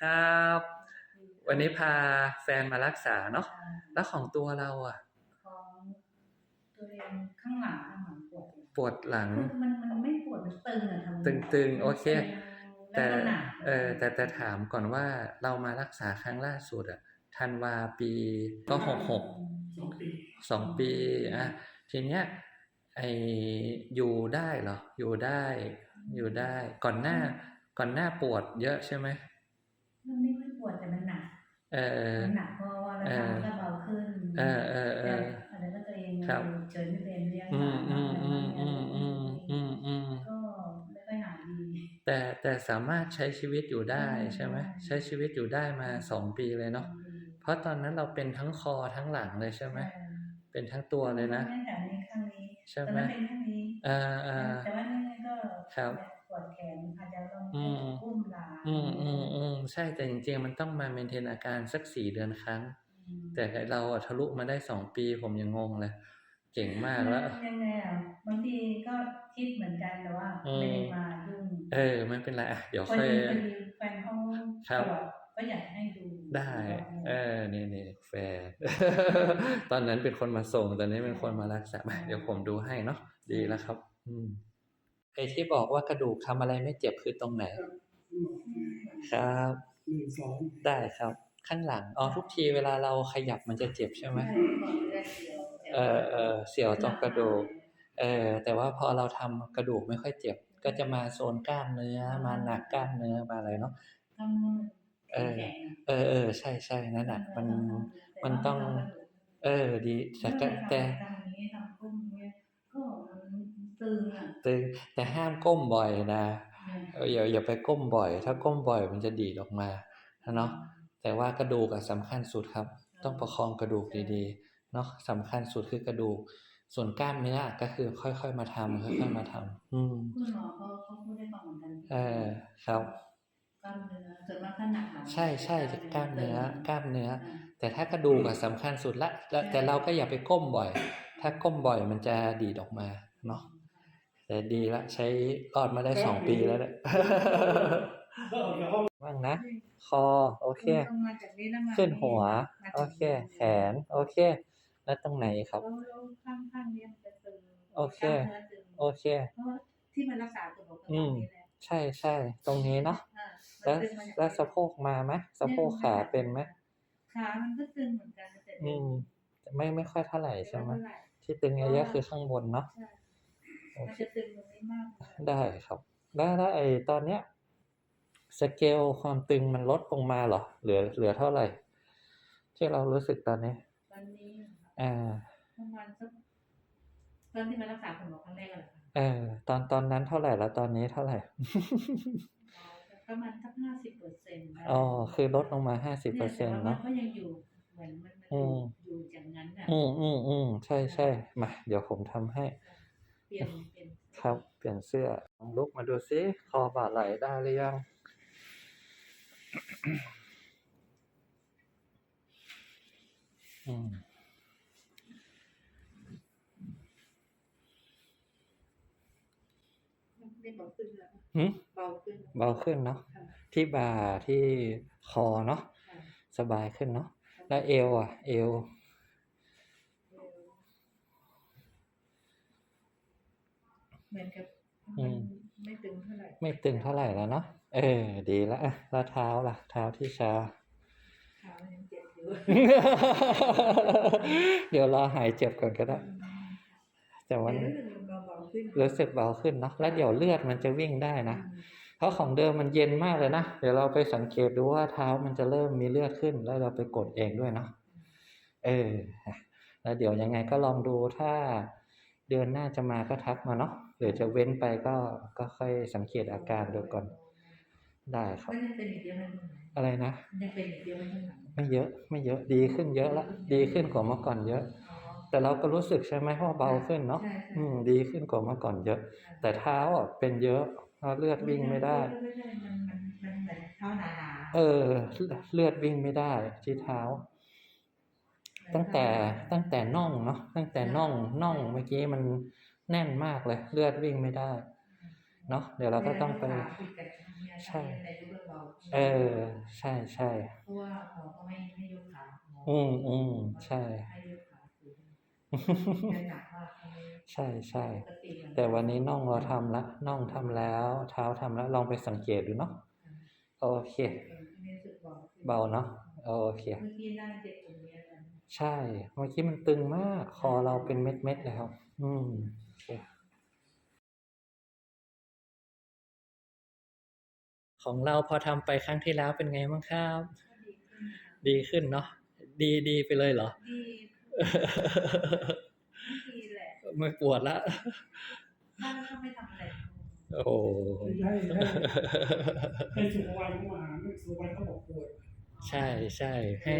ครับ วันนี้พาแฟนมารักษาเนาะแล้วของตัวเราอะของตัวเองข้างหลังข้างหลังปวดปวดหลังคือมันมันไม่ปวดมันตึงอะทำตึงๆโอเค แต่แล้วก็หนักเออแต่แต่ถามก่อนว่าเรามารักษาครั้งล่าสุดอะธันวาปีก็หกหกสองปีสองปีอะทีเนี้ยไออยู่ได้เหรออยู่ได้ อยู่ได้ ก่อนหน้า ก่อนหน้าปวดเยอะใช่ไหม มันไม่ค่อยปวดแต่มันหนักเออมันหนักเพราะว่าเราทำก็เบาขึ้นเออเออเออแต่อะไรก็ตัวเองครับเฉยไม่เป็นเรียกอืมอืมอืมอืมอืมอืมอืมก็ไม่ค่อยหายดีแต่แต่สามารถใช้ชีวิตอยู่ได้ใช่ไหมได้ใช้ชีวิตอยู่ได้มาสองปีเลยเนาะเพราะตอนนั้นเราเป็นทั้งคอทั้งหลังเลยใช่ไหมเป็นทั้งตัวเลยนะตั้งแต่นี้ข้างนี้ใช่แต่ไหมมันเป็นข้างนี้อ่าอ่าแต่ว่านี่ก็ครับปวดแขนอาจจะต้อง อืมอุ้มลาอืมอืมอืมใช่แต่จริงๆมันต้องมาเมนเทนอาการสักสี่เดือนครั้งอืมแต่เราอะทะลุมาได้สองปีผมยังงงเลยเก่งมากแล้วยังไงอะบางทีก็คิดเหมือนกันแต่ว่าอืมไม่ได้มายุ่งเออไม่เป็นไรอะเดี๋ยวพอค่อยดีพอดีแฟนเขาครับตรวจก็อยากให้ดูได้ เออนี่นี่แฟร์ตอนนั้นเป็นคนมาส่งตอนนี้เป็นคนมารักษามาเดี๋ยวผมดูให้เนาะดีแล้วครับ อืมไอ้ที่บอกว่ากระดูกทำอะไรไม่เจ็บคือตรงไหน ครับหนึ่งสองได้ครับ ข้างหลัง อ๋อ ทุกทีเวลาเราขยับมันจะเจ็บใช่ไหมเออเออเสียวตรงกระดูก เออ แต่ว่าพอเราทำกระดูกไม่ค่อยเจ็บ ก็จะมาโซนกล้ามเนื้อ มาหนักกล้ามเนื้อ มาอะไรเนาะทำเออ เออเออ ใช่ใช่นั่นน่ะมัน มันต้อง เออ ดีแต่ก็แต่ทำอย่างนี้ทำกุ้งเนี้ยก็มันตึงอะตึงแต่ห้ามก้มบ่อยนะเอออย่าอย่าไปก้มบ่อย ถ้าก้มบ่อยมันจะดีดออกมาเนาะแต่ว่ากระดูกอะสำคัญสุดครับ ต้องประคองกระดูกดีๆเนาะสำคัญสุดคือกระดูก ส่วนกล้ามเนื้อก็คือค่อยๆมาทำค่อยๆมาทำอืมคุณหมอเขาเขาพูดได้ฟังเหมือนกันเออครับกล้ามเนื้อส่วนมากถ้าหนักหลังใช่ใช่จะกล้ามเนื้อกล้ามเนื้อ แต่ถ้ากระดูกอะสำคัญสุดละแล้วแต่เราก็อย่าไปก้มบ่อย ถ้าก้มบ่อยมันจะดีดออกมาเนาะ แต่ดีละใช้รอดมาได้สองปีแล้วเนี่ยก็ออกจากห้องว่างนะ คอ โอเคต้องมาจากนี้แล้วมาขึ้นหัวมาโอจากเค แขน โอเค แล้วตรงไหนครับแล้วแล้วข้างข้างๆเนี้มันจะตึงโอเคกล้ามนื้ตึงโอเคเพราะว่าที่มันรักษาตัวบอกตรงอืมนี้แหละใช่ใช่ตรงนี้เนาะอ่าแล้วมันตึงมาจากแล้วสะโพกมาไหมสะโพกขาเป็นไหมขามันก็ตึงเหมือนกันแต่อืมแต่ไม่ไม่ค่อยเท่าไหร่ใช่ไหมเท่าไหร่ที่ตึงเยอะๆคือข้างบนเนาะใช่โอ มันเคจะตึงตรงนี้มากได้ครับ แล้วแล้วไอ้ตอนเนี้ยสเกลความตึงมันลดลงมาเหรอ เหลือเหลือเท่าไหร่ ที่เรารู้สึกตอนนี้ตอนนี้อ่าประมาณสักตอนที่มารักษาคุณหมอครั้งแรกอะเหรอคะเออตอนตอนนั้นเท่าไหร่แล้วตอนนี้เท่าไหร่ประมาณสักห้าสิบเปอร์เซ็นต์อ๋อคือลดลงมาห้าสิบเปอร์เซ็นต์มัเนาะก็ยังอยู่เหมือนมันมันอืมอยู่อย่างนั้นอะอืมอืมอืมใช่ใช่มา เดี๋ยวผมทำให้เป ลี่ยนเปลี่ยนครับ เปลี่ยนเสื้อลองลุกมาดูซิคอบ่าไหลได้หรือยัง อืมไม่เบาขึ้นแล้วหึเบาขึ้นเบาขึ้นเนาะค่ะที่บ่าที่คอเนาะค่ะสบายขึ้นเนาะแล้วเอวอะ เอว เหมือนกับอืมันมไม่ตึงเท่าไหร่ ไม่ตึงเท่าไหร่แล้วเนาะ เออ ดีแล้วอะแล้วเท้าล่ะ เท้าที่ชาขามันยังเจ็บอยู่ เดี๋ยวรอหายเจ็บก่อนก็ได้แต่วันเออมันเบาๆขึ้นรู้สึกเบาขึ้นเนาะ แล้วเดี๋ยวเลือดมันจะวิ่งได้นะ เพราะของเดิมมันเย็นมากเลยนะ เดี๋ยวเราไปสังเกตดูว่าเท้ามันจะเริ่มมีเลือดขึ้น แล้วเราไปกดเองด้วยเนาะ เออ แล้วเดี๋ยวยังไงก็ลองดูถ้า เดือนหน้าจะมาก็ทักมาเนาะหรือจะเว้นไปก็ก็ค่อยสังเกตอาการดูก่อน ได้ครับก็ยังเป็นอีกเดียวมันอะไรนะยังเป็นอีกเดียวมันข้างหลังไม่เยอะไม่เยอะดีขึ้นเยอะละดีขึ้นกว่าเมื่อก่อนเยอะอ๋อแต่เราก็รู้สึกใช่ไหมว่าเบาขึ้นเนาะใช่ใช่อืมดีขึ้นกว่าเมื่อก่อนเยอะ แต่เท้าอะเป็นเยอะเพราะเลือดวิ่งไม่ได้ไม่ได้มันมันมันเหมือนเท้าหนาๆเออ เลือดวิ่งไม่ได้ที่เท้า ตั้งแต่ตั้งแต่น่องเนาะตั้งแต่น่องน่องเมื่อกี้มันแน่นมากเลย เลือดวิ่งไม่ได้เนาะเดี๋ยวเราก็ต้องไปใช่เออใช่ใช่เพราะว่าหมอก็ไม่ไม่ยกขาหมออืมอืมใช่ให้ยกขาสูงจะหนักมากเขาไม่ใช่ใช่ปกติมันแต่วันนี้น่องเราทำละน่องทำแล้ว เท้าทำแล้วลองไปสังเกตดูเนาะโอเคไม่รู้สึกเบาขึ้นเบาเนาะโอเคเมื่อกี้นั่งเจ็บตรงเนี้ยกัน ใช่เมื่อกี้มันตึงมาก คอเราเป็นเม็ดเม็ดๆเลยครับ อืมโอเคของเราพอทำไปครั้งที่แล้วเป็นไงบ้างครับก็ดีขึ้นนะคะดีขึ้นเนาะดีดีไปเลยเหรอ ดีดีแหละไม่ปวดละถ้าถ้าไม่ทำอะไรโอ้โหไม่ใช่ให้ให้สุขวันเข้ามาไม่สุขวันเขาบอกปวด ใช่ใช่ให้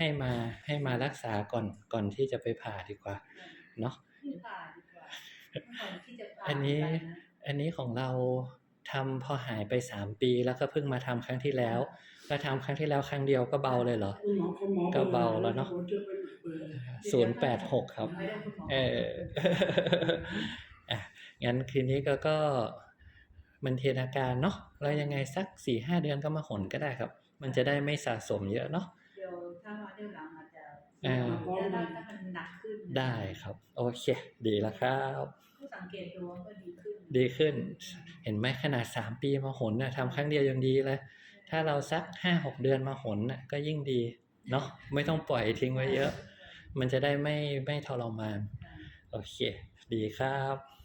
ให้มาให้มารักษาก่อนก่อนที่จะไปผ่าดีกว่าเนาะที่ผ่าดีกว่าก่อนที่จะผ่าอันนี้กัะอันนี้ของเราทำพอหายไปสามปีแล้วก็เพิ่งมาทำครั้งที่แล้วแล้วทำครั้งที่แล้วครั้งเดียวก็เบาเลยเหรอคุณหมอคุณหมอก็เบาแล้วเนอะผมจะเป็นเบอร์ศูนย์แปดหกครับไม่ได้คุณหมอเอออะงั้นคืนนี้ก็ก็มันเทนาการเนาะแล้วยังไงสักสี่ห้าเดือนก็มาหนก็ได้ครับ มันจะได้ไม่สะสมเยอะเนาะ เดี๋ยวถ้ามาเดี๋ยวหลัง อาจจะอ่าจะได้ถ้ามันหนักขึ้นได้ครับ โอเค ดีแล้วครับผู้สังเกตดูว่าก็ดีขึ้น ดีขึ้น เห็นไหมขนาดสามปีมาหนนะทำครั้งเดียวยังดีเลย ถ้าเราสักห้าหกเดือนมาหนน่ะก็ยิ่งดีเนาะไม่ต้องปล่อยทิ้งไว้เยอะ มันจะได้ไม่ไม่ทรมาน โอเค ดีครับ